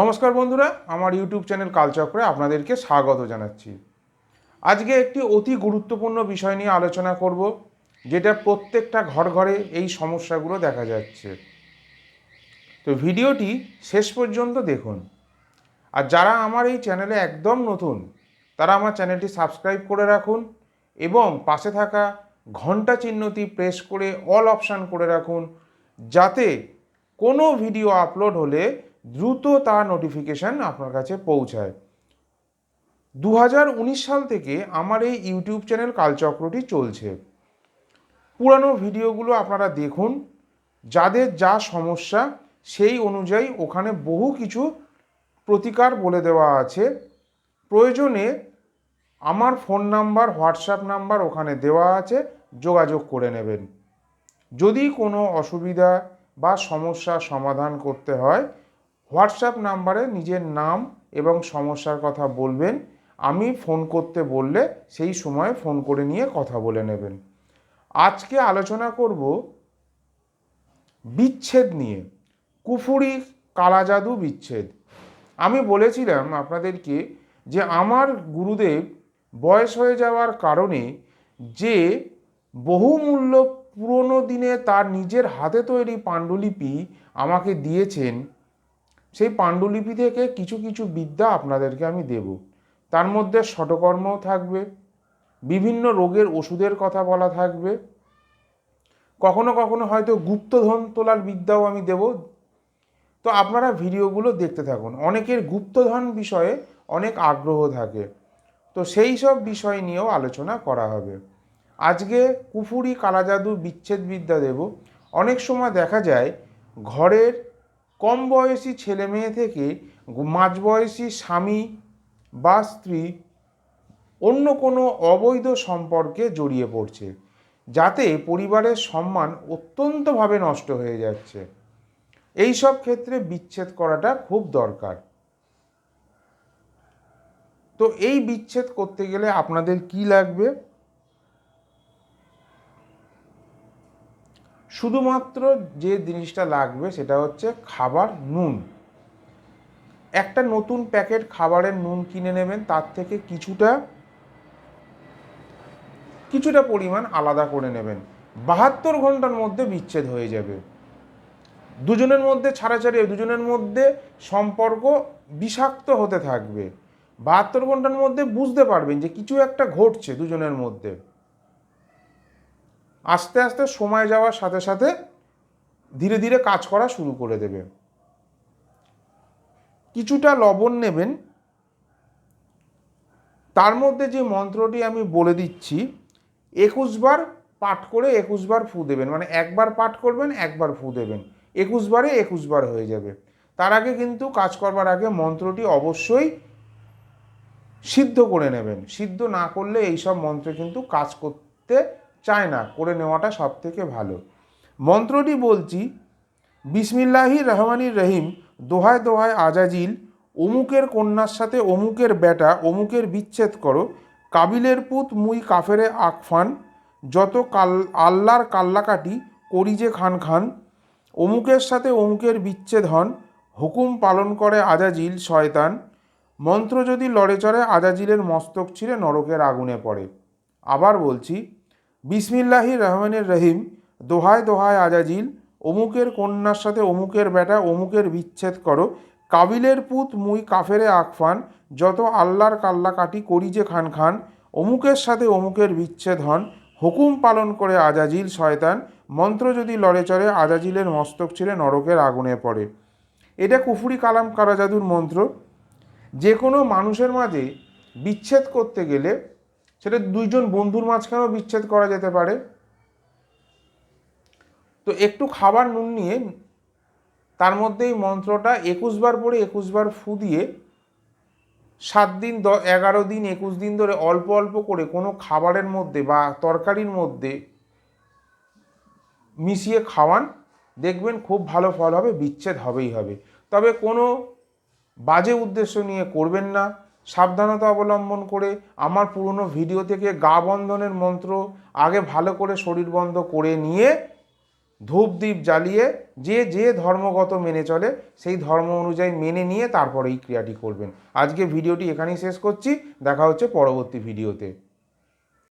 নমস্কার বন্ধুরা, আমার ইউটিউব চ্যানেল কালচক্রে আপনাদেরকে স্বাগত জানাচ্ছি। আজকে একটি অতি গুরুত্বপূর্ণ বিষয় নিয়ে আলোচনা করব, যেটা প্রত্যেকটা ঘর ঘরে এই সমস্যাগুলো দেখা যাচ্ছে। তো ভিডিওটি শেষ পর্যন্ত দেখুন। আর যারা আমার এই চ্যানেলে একদম নতুন, তারা আমার চ্যানেলটি সাবস্ক্রাইব করে রাখুন এবং পাশে থাকা ঘণ্টা চিহ্নটি প্রেস করে অল অপশান করে রাখুন, যাতে কোনো ভিডিও আপলোড হলে দ্রুত তার নোটিফিকেশান আপনার কাছে পৌঁছায়। দু হাজার উনিশ সাল থেকে আমার এই ইউটিউব চ্যানেল কালচক্রটি চলছে। পুরানো ভিডিওগুলো আপনারা দেখুন, যাদের যা সমস্যা সেই অনুযায়ী ওখানে বহু কিছু প্রতিকার বলে দেওয়া আছে। প্রয়োজনে আমার ফোন নাম্বার হোয়াটসঅ্যাপ নাম্বার ওখানে দেওয়া আছে, যোগাযোগ করে নেবেন। যদি কোনো অসুবিধা বা সমস্যা সমাধান করতে হয় হোয়াটসঅ্যাপ নাম্বারে নিজের নাম এবং সমস্যার কথা বলবেন। আমি ফোন করতে বললে সেই সময় ফোন করে নিয়ে কথা বলে নেবেন। আজকে আলোচনা করব বিচ্ছেদ নিয়ে। কুফুরি কালা জাদু বিচ্ছেদ। আমি বলেছিলাম আপনাদেরকে যে আমার গুরুদেব বয়স হয়ে যাওয়ার কারণে যে বহুমূল্য পুরনো দিনে তার নিজের হাতে তৈরি পাণ্ডুলিপি আমাকে দিয়েছেন সেই পাণ্ডুলিপি থেকে কিছু কিছু বিদ্যা আপনাদেরকে আমি দেব। তার মধ্যে শটকর্মও থাকবে, বিভিন্ন রোগের ওষুধের কথা বলা থাকবে। কখনো কখনো হয়তো গুপ্তধন তোলার বিদ্যাও আমি দেব। তো আপনারা ভিডিওগুলো দেখতে থাকুন। অনেকের গুপ্তধন বিষয়ে অনেক আগ্রহ থাকে। তো সেই সব বিষয় নিয়েও আলোচনা করা হবে। আজকে কুফুরি কালাজাদু বিচ্ছেদ বিদ্যা দেব। অনেক সময় দেখা যায়, ঘরের কম বয়সী ছেলে মেয়ে থেকে মাঝবয়সী স্বামী বা স্ত্রী অন্য কোনো অবৈধ সম্পর্কে জড়িয়ে পড়ছে, যাতে পরিবারের সম্মান অত্যন্তভাবে নষ্ট হয়ে যাচ্ছে। এই সব ক্ষেত্রে বিচ্ছেদ করাটা খুব দরকার। তো এই বিচ্ছেদ করতে গেলে আপনাদের কি লাগবে? শুধুমাত্র যে জিনিসটা লাগবে সেটা হচ্ছে খাবার নুন। একটা নতুন প্যাকেট খাবারের নুন কিনে নেবেন, তার থেকে কিছুটা কিছুটা পরিমাণ আলাদা করে নেবেন। বাহাত্তর ঘণ্টার মধ্যে বিচ্ছেদ হয়ে যাবে। দুজনের মধ্যে ছাড়াছাড়ি দুজনের মধ্যে সম্পর্ক বিষাক্ত হতে থাকবে। বাহাত্তর ঘণ্টার মধ্যে বুঝতে পারবেন যে কিছু একটা ঘটছে দুজনের মধ্যে। আস্তে আস্তে সময় যাওয়ার সাথে সাথে ধীরে ধীরে কাজ করা শুরু করে দেবে। কিছুটা লবণ নেবেন। তার মধ্যে যে মন্ত্রটি আমি বলে দিচ্ছি, একুশবার পাঠ করে একুশবার ফু দেবেন। মানে একবার পাঠ করবেন, একবার ফু দেবেন। একুশবারে একুশবার হয়ে যাবে। তার আগে কিন্তু কাজ করবার আগে মন্ত্রটি অবশ্যই সিদ্ধ করে নেবেন। সিদ্ধ না করলে এইসব মন্ত্রে কিন্তু কাজ করতে চায় না করে নেওয়াটা সব থেকে ভালো। মন্ত্রটি বলছি, বিসমিল্লাহি রহমানির রহিম, দোহায় দোহায় আজাজিল, অমুকের কন্যার সাথে অমুকের বেটা অমুকের বিচ্ছেদ করো, কাবিলের পুত মুই কাফেরে আকফান, যত কাল, আল্লাহর কাল্লাকাটি করি যে খান খান, অমুকের সাথে অমুকের বিচ্ছেদ হন, হুকুম পালন করে আজাজিল শয়তান, মন্ত্র যদি লড়ে চড়ে আজাজিলের মস্তক ছিঁড়ে নরকের আগুনে পড়ে। আবার বলছি বিসমিল্লাহি রহমানের রহিম, দোহায় দোহায় আজাজিল, অমুকের কন্যার সাথে অমুকের বেটা, অমুকের বিচ্ছেদ করো, কাবিলের পুত মুই কাফেরে আকফান, যত আল্লাহর কাল্লা কাটি করি যে খান খান, অমুকের সাথে অমুকের বিচ্ছেদ হন, হুকুম পালন করে আজাজিল শয়তান, মন্ত্র যদি লড়ে চড়ে আজাজিলের মস্তক ছিঁড়ে নরকের আগুনে পড়ে। এটা কুফুরি কালাম কারাজাদুর মন্ত্র। যে কোনো মানুষের মাঝে বিচ্ছেদ করতে গেলে সেটা দুইজন বন্ধুর মাঝখানেও বিচ্ছেদ করা যেতে পারে। তো একটু খাবার নুন নিয়ে তার মধ্যে এই মন্ত্রটা একুশবার পরে একুশবার ফু দিয়ে সাত দিন দ, এগারো দিন, একুশ দিন ধরে অল্প অল্প করে কোনো খাবারের মধ্যে বা তরকারির মধ্যে মিশিয়ে খাওয়ান। দেখবেন খুব ভালো ফল হবে, বিচ্ছেদ হবেই হবে। তবে কোনো বাজে উদ্দেশ্য নিয়ে করবেন না। সাবধানতা অবলম্বন করে আমার পুরনো ভিডিও থেকে গা বন্ধনের মন্ত্র আগে ভালো করে শরীর বন্ধ করে নিয়ে ধূপ দ্বীপ জ্বালিয়ে যে যে ধর্মগত মেনে চলে, সেই ধর্ম অনুযায়ী মেনে নিয়ে তারপরে এই ক্রিয়াটি করবেন। আজকে ভিডিওটি এখানেই শেষ করছি। দেখা হচ্ছে পরবর্তী ভিডিওতে।